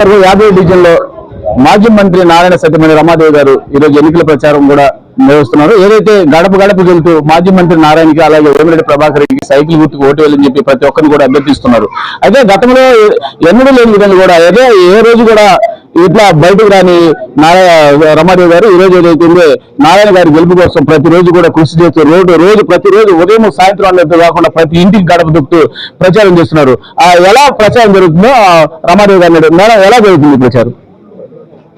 యాభై డివిజన్లో మాజీ మంత్రి నారాయణ సత్యమణి రమాదేవి గారు ఈరోజు ఎన్నికల ప్రచారం కూడా నిర్వహిస్తున్నారు. ఏదైతే గడప గడప వెళ్తూ మాజీ మంత్రి నారాయణకి అలాగే వేమిరెడ్డి ప్రభాకర్ రెడ్డికి సైకిల్ గుర్తుకు ఓటు వేయాలని చెప్పి ప్రతి ఒక్కరిని కూడా అభ్యర్థిస్తున్నారు. అయితే గతంలో ఎన్నడూ లేని విధంగా కూడా ఏదో ఏ రోజు కూడా ఇట్లా బయటకు రాని నారా రమాదేవి గారు ఈ రోజు ఏదైతుంది నారాయణ గారి గెలుపు కోసం ప్రతిరోజు కూడా కృషి చేస్తూ రోడ్డు రోజు ప్రతిరోజు ఉదయం సాయంత్రం అన్నట్టు కాకుండా ప్రతి ఇంటికి గడప దుక్కుతూ ప్రచారం చేస్తున్నారు. ఆ ఎలా ప్రచారం జరుగుతుందో రమాదేవి గారు మేడం ఎలా జరుగుతుంది ప్రచారం?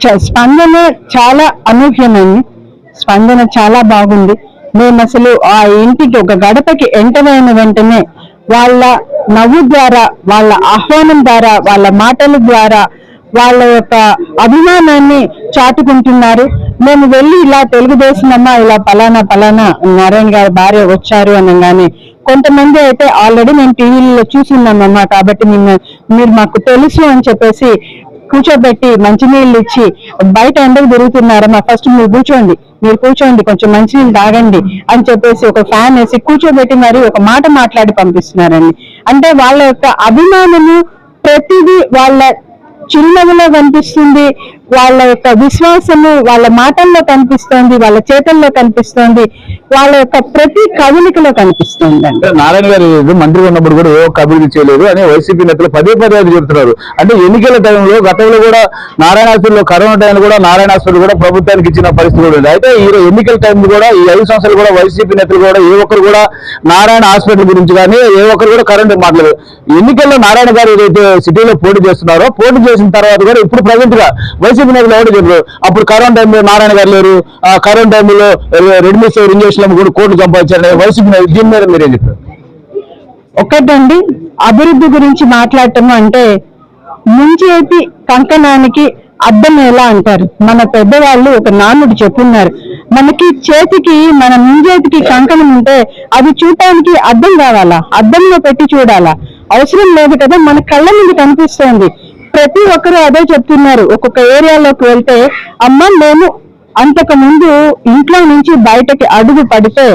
చ- స్పందన చాలా అనూహ్యమైంది. స్పందన చాలా బాగుంది. మేము అసలు ఆ ఇంటికి ఒక గడపకి ఎంటర్ అయిన వెంటనే వాళ్ళ నవ్వు ద్వారా వాళ్ళ ఆహ్వానం ద్వారా వాళ్ళ మాటల ద్వారా వాళ్ళ యొక్క అభిమానాన్ని చాటుకుంటున్నారు. మేము వెళ్ళి ఇలా తెలుగుదేశం అమ్మ ఇలా పలానా పలానా నారాయణ గారి భార్య వచ్చారు అనగానే కొంతమంది అయితే ఆల్రెడీ మేము టీవీలో చూస్తున్నామమ్మా కాబట్టి నిన్న మీరు మాకు తెలుసు అని చెప్పేసి కూర్చోబెట్టి మంచినీళ్ళు ఇచ్చి బయట ఎండకు తిరుగుతున్నారమ్మా. ఫస్ట్ మీరు కూర్చోండి మీరు కూర్చోండి కొంచెం మంచినీళ్ళు తాగండి అని చెప్పేసి ఒక ఫ్యాన్ వేసి కూర్చోబెట్టి మరి ఒక మాట మాట్లాడి పంపిస్తున్నారండి. అంటే వాళ్ళ యొక్క అభిమానము ప్రతిదీ వాళ్ళ చిరునవ్వులో కనిపిస్తుంది. వాళ్ళ యొక్క విశ్వాసము వాళ్ళ మాటల్లో కనిపిస్తోంది వాళ్ళ చేతల్లో కనిపిస్తోంది వాళ్ళ యొక్క ప్రతి కవులికలో కనిపిస్తుంది అంటే నారాయణ గారు మంత్రి ఉన్నప్పుడు కూడా ఏ ఒక్క అభివృద్ధి చేయలేదు అని వైసీపీ నేతలు పదే పదే అది చెబుతున్నారు. అంటే ఎన్నికల టైంలో గతంలో కూడా నారాయణాసులో కరోనా టైంలో కూడా నారాయణాసులు కూడా ప్రభుత్వానికి ఇచ్చిన పరిస్థితి కూడా అయితే ఈ ఎన్నికల టైంలో కూడా ఈ ఐదు సంవత్సరాలు కూడా వైసీపీ నేతలు కూడా ఏ ఒక్కరు కూడా నారాయణ హాస్పిటల్ గురించి కానీ ఏ ఒక్కరు కూడా కరెంట్ మాట్లాడలేదు. ఎన్నికల్లో నారాయణ గారు ఏదైతే సిటీలో పోటీ చేస్తున్నారో పోటీ చేసిన తర్వాత కూడా ఇప్పుడు ప్రజెంట్గా వైసీపీ నేతలు ఎవరు చెప్పారు అప్పుడు కరోనా టైంలో నారాయణ గారు లేరు. ఆ కరోనా టైంలో రెడ్మిస్ ఇంజక్షన్ కూడా కోట్లు సంపాదించారు. వైసీపీ నేతలు దీని మీద మీరేం చెప్పారు ఒకటండి అభివృద్ధి గురించి మాట్లాడటం అంటే ముంచేతి కంకణానికి అద్దం ఎలా అంటారు? మన పెద్దవాళ్ళు ఒక నానుడు చెప్పున్నారు. మనకి చేతికి మన ముంజేతికి కంకణం ఉంటే అది చూడటానికి అద్దం కావాలా? అద్దంలో పెట్టి చూడాలా? అవసరం లేదు కదా మన కళ్ళ ముందు కనిపిస్తోంది. ప్రతి ఒక్కరు అదే చెప్తున్నారు. ఒక్కొక్క ఏరియాలోకి వెళ్తే అమ్మ మేము అంతకు ముందు ఇంట్లో నుంచి బయటకి అడుగు పడితే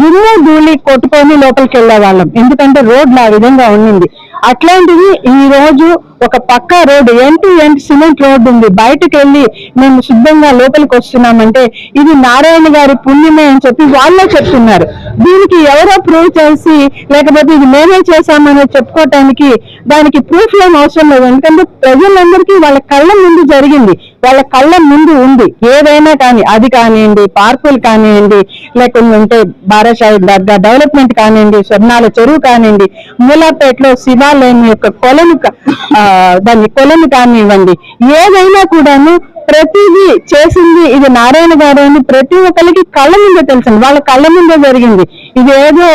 దుమ్ము ధూళి కొట్టుకొని లోపలికి వెళ్ళే వాళ్ళం ఎందుకంటే రోడ్లు ఆ విధంగా ఉండింది. అట్లాంటిది ఈ రోజు ఒక పక్క road end to end cement road ఉంది. బయటకు వెళ్ళి మేము శుద్ధంగా లోపలికి వస్తున్నామంటే ఇది నారాయణ గారి పుణ్యమే అని చెప్పి వాళ్ళే చెప్తున్నారు. దీనికి ఎవరో ప్రూవ్ చేసి లేకపోతే ఇది మేమే చేశామని చెప్పుకోవటానికి దానికి ప్రూఫ్ ఏం అవసరం లేదు. ఎందుకంటే ప్రజలందరికీ వాళ్ళ కళ్ళ ముందు జరిగింది. వాళ్ళ కళ్ళ ముందు ఉంది. ఏదైనా కానీ అది కానివ్వండి పార్కులు కానివ్వండి లేకుంటే బారాషాయి దర్గా డెవలప్మెంట్ కానివ్వండి స్వర్ణాల చెరువు కానివ్వండి మూలాపేటలో శివాలయం యొక్క కొలను దాన్ని కొలను కానివ్వండి ఏదైనా కూడాను ప్రతిదీ చేసింది ఇది నారాయణ గారు అని ప్రతి ఒక్కరికి కళ్ళ ముందే తెలిసింది. వాళ్ళ కళ్ళ ముందే జరిగింది. ఇదేదో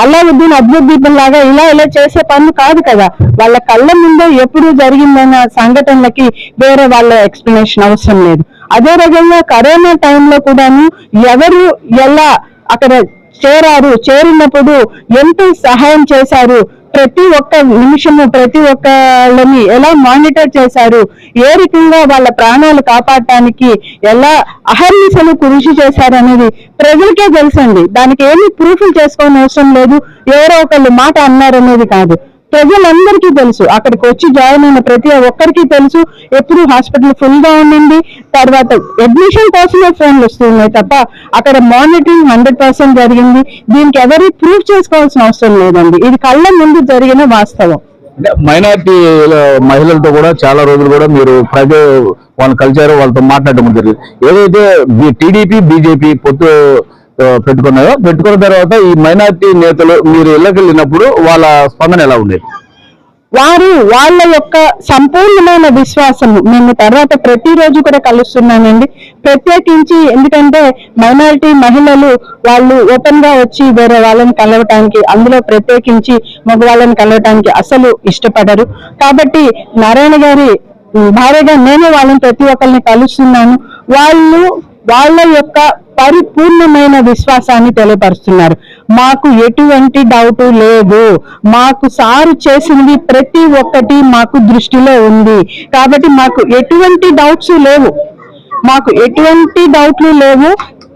అల్లావుద్దీన్ అద్భుత దీపం లాగా ఇలా ఇలా చేసే పనులు కాదు కదా. వాళ్ళ కళ్ళ ముందే ఎప్పుడు జరిగిందన్న సంఘటనలకి వేరే వాళ్ళ ఎక్స్ప్లెనేషన్ అవసరం లేదు. అదే రకంగా కరోనా టైంలో కూడాను ఎవరు ఎలా అక్కడ చేరారు చేరినప్పుడు ఎంతో సహాయం చేశారు ప్రతి ఒక్క నిమిషము ప్రతి ఒక్కళ్ళని ఎలా మానిటర్ చేశారు? ఏ రకంగా వాళ్ళ ప్రాణాలు కాపాడటానికి ఎలా అహర్నిశలు కృషి చేశారనేది ప్రజలకే తెలుసండి. దానికి ఏమి ప్రూఫ్లు చేసుకోని అవసరం లేదు. ఎవరో ఒకళ్ళు మాట అన్నారు అనేది కాదు. ప్రజలందరికీ తెలుసు. అక్కడికి వచ్చి జాయిన్ అయిన ప్రతి ఒక్కరికి తెలుసు. ఎప్పుడు హాస్పిటల్ ఫుల్గా ఉండింది తర్వాత అడ్మిషన్ కోసమే ఫోన్లు వస్తున్నాయి తప్ప అక్కడ మానిటరింగ్ హండ్రెడ్ పర్సెంట్ జరిగింది. దీనికి ఎవరి ప్రూఫ్ చేసుకోవాల్సిన అవసరం లేదండి. ఇది కళ్ళ ముందు జరిగిన వాస్తవం. మైనార్టీ మహిళలతో కూడా చాలా రోజులు కూడా మీరు ప్రజలు వాళ్ళు కలిశారు వాళ్ళతో మాట్లాడడం జరిగింది. ఏదైతే టీడీపీ బీజేపీ పొత్తు పెట్టుకున్నారో. పెట్టుకున్న తర్వాత ఈ మైనార్టీ నేతలు మీరు ఇళ్ళకి వెళ్ళినప్పుడు వాళ్ళ స్పందన ఎలా ఉండేది? వారు వాళ్ళ యొక్క సంపూర్ణమైన విశ్వాసము మేము తర్వాత ప్రతిరోజు కూడా కలుస్తున్నానండి ప్రత్యేకించి ఎందుకంటే మైనారిటీ మహిళలు వాళ్ళు ఓపెన్గా వచ్చి వేరే వాళ్ళని కలవటానికి అందులో ప్రత్యేకించి మగవాళ్ళని కలవటానికి అసలు ఇష్టపడరు. కాబట్టి నారాయణ గారి భార్యగా నేను వాళ్ళని ప్రతి ఒక్కరిని కలుస్తున్నాను. వాళ్ళు వాళ్ళ యొక్క పరిపూర్ణమైన విశ్వాసాన్ని తెలియపరుస్తున్నారు. మాకు ఎటువంటి డౌట్ లేదు. మాకు సారు చేసినవి ప్రతి ఒక్కటి మాకు దృష్టిలో ఉంది. కాబట్టి మాకు ఎటువంటి డౌట్స్ లేవు. మాకు ఎటువంటి డౌట్లు లేవు.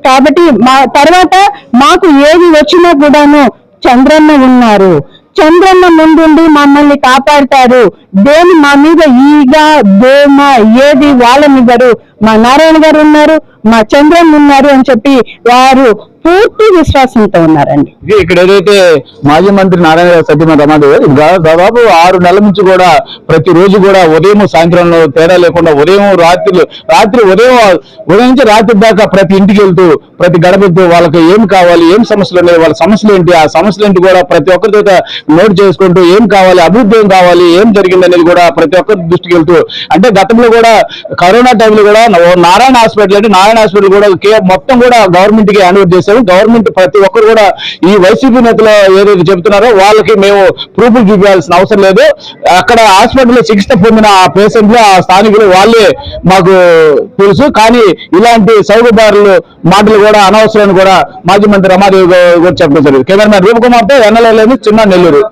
కాబట్టి మా తర్వాత మాకు ఏది వచ్చినా కూడాను చంద్రన్న ఉన్నారు. చంద్రన్న ముందుండి మమ్మల్ని కాపాడతారు దేని మా మీద ఈగ దోమ ఏది వాళ్ళనివ్వరు మా నారాయణ గారు ఉన్నారు మా చంద్రన్ ఉన్నారు అని చెప్పి వారు పూర్తి విశ్వాసంతో ఉన్నారండి. ఇక్కడ ఏదైతే మాజీ మంత్రి నారాయణ గారు సత్యమ రమాదేవి దాదాపు ఆరు నెలల నుంచి కూడా ప్రతి రోజు కూడా ఉదయం సాయంత్రంలో తేడా లేకుండా ఉదయం రాత్రి రాత్రి ఉదయం ఉదయం నుంచి రాత్రి దాకా ప్రతి ఇంటికి వెళ్తూ ప్రతి గడపతో వాళ్ళకి ఏం కావాలి ఏం సమస్యలు ఉన్నాయి వాళ్ళ సమస్యలు ఏంటి ఆ సమస్యలు ఏంటి కూడా ప్రతి ఒక్కరి చేత నోట్ చేసుకుంటూ ఏం కావాలి అభివృద్ధి ఏం కావాలి ఏం జరిగింది అనేది కూడా ప్రతి ఒక్కరి దృష్టికి వెళ్తూ అంటే గతంలో కూడా కరోనా టైంలో కూడా నారాయణ హాస్పిటల్ అంటే నారాయణ హాస్పిటల్ కూడా మొత్తం కూడా గవర్నమెంట్కి హ్యాండ్ ఓవర్ చేశారు. గవర్నమెంట్ ప్రతి ఒక్కరు కూడా ఈ వైసీపీ నేతలు ఏదైతే చెబుతున్నారో వాళ్ళకి మేము ప్రూఫ్లు చూపించాల్సిన అవసరం లేదు. అక్కడ హాస్పిటల్లో చికిత్స పొందిన ఆ పేషెంట్లు ఆ స్థానికులు వాళ్ళే మాకు తెలుసు. కానీ ఇలాంటి సౌకర్యాలు మాటలు కూడా అనవసరం కూడా మాజీ మంత్రి రమాదేవి గారు చెప్పడం జరిగింది. కెమెరామెన్ రూపకుమార్తో ఎన్నలేని చిన్న నెల్లూరు.